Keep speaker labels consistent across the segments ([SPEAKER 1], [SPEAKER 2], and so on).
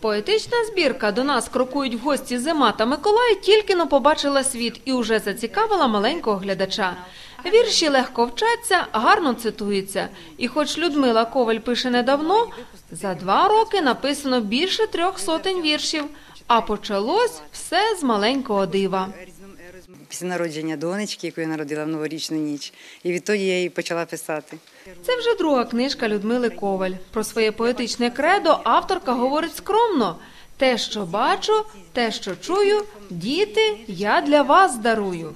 [SPEAKER 1] Поетична збірка «До нас крокують в гості зима та Миколай» тільки но побачила світ і уже зацікавила маленького глядача. Вірші легко вчаться, гарно цитуються. І хоч Людмила Коваль пише недавно, за два роки написано більше трьох сотень віршів, а почалось все з маленького дива.
[SPEAKER 2] Після народження донечки, яку я народила в новорічну ніч. І відтоді я її почала писати.
[SPEAKER 1] Це вже друга книжка Людмили Коваль. Про своє поетичне кредо авторка говорить скромно. Те, що бачу, те, що чую, діти, я для вас дарую.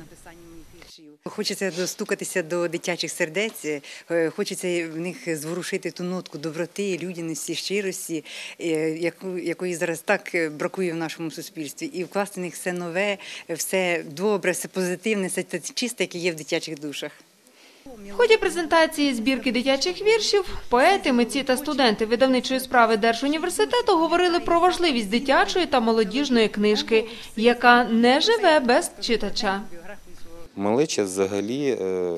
[SPEAKER 2] Хочеться достукатися до дитячих сердець, е, хочеться в них зворушити ту нотку доброти, людяності, щирості, е, якої зараз так е, бракує в нашому суспільстві, і вкласти в них все нове, все добре, все позитивне, все те чисте, яке є в дитячих душах.
[SPEAKER 1] В ході презентації збірки дитячих віршів поети, митці та студенти видавничої справи Держуніверситету говорили про важливість дитячої та молодіжної книжки, яка не живе без читача.
[SPEAKER 3] Малеча взагалі е,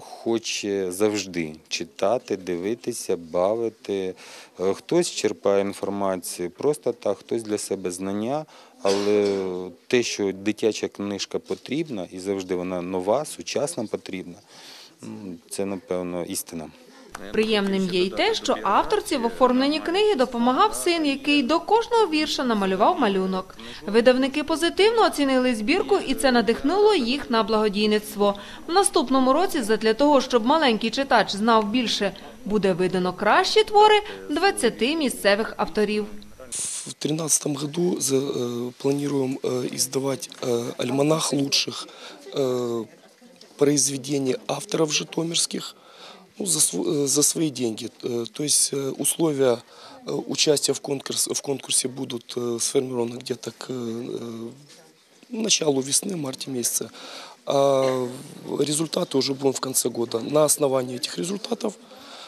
[SPEAKER 3] хоче завжди читати, дивитися, бавити. Е, Хтось черпає інформацію просто так, хтось для себе знання, але те, що дитяча книжка потрібна і завжди вона нова, сучасна потрібна, це напевно істина.
[SPEAKER 1] Приємним є й те, що авторці в оформленні книги допомагав син, який до кожного вірша намалював малюнок. Видавники позитивно оцінили збірку, і це надихнуло їх на благодійництво. В наступному році, задля того, щоб маленький читач знав більше, буде видано кращі твори 20 місцевих авторів.
[SPEAKER 4] В 2013 году за- э, планируем э, издавать э, альманах лучших э, произведений авторов житомирских ну, за, э, за свои деньги. Э, То есть э, условия участия в, конкурс, в конкурсе будут сформированы где-то к началу весны, марте месяца. А результаты уже будем в конце года. На основании этих результатов,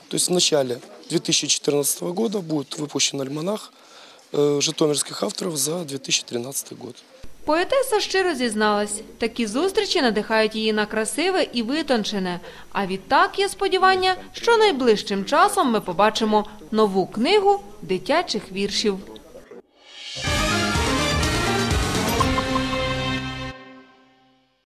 [SPEAKER 4] то есть в начале 2014 года будет выпущен альманах житомирских авторов за 2013 год.
[SPEAKER 1] Поетеса щиро зізналась, такі зустрічі надихають її на красиве і витончене. А відтак є сподівання, що найближчим часом ми побачимо нову книгу дитячих віршів.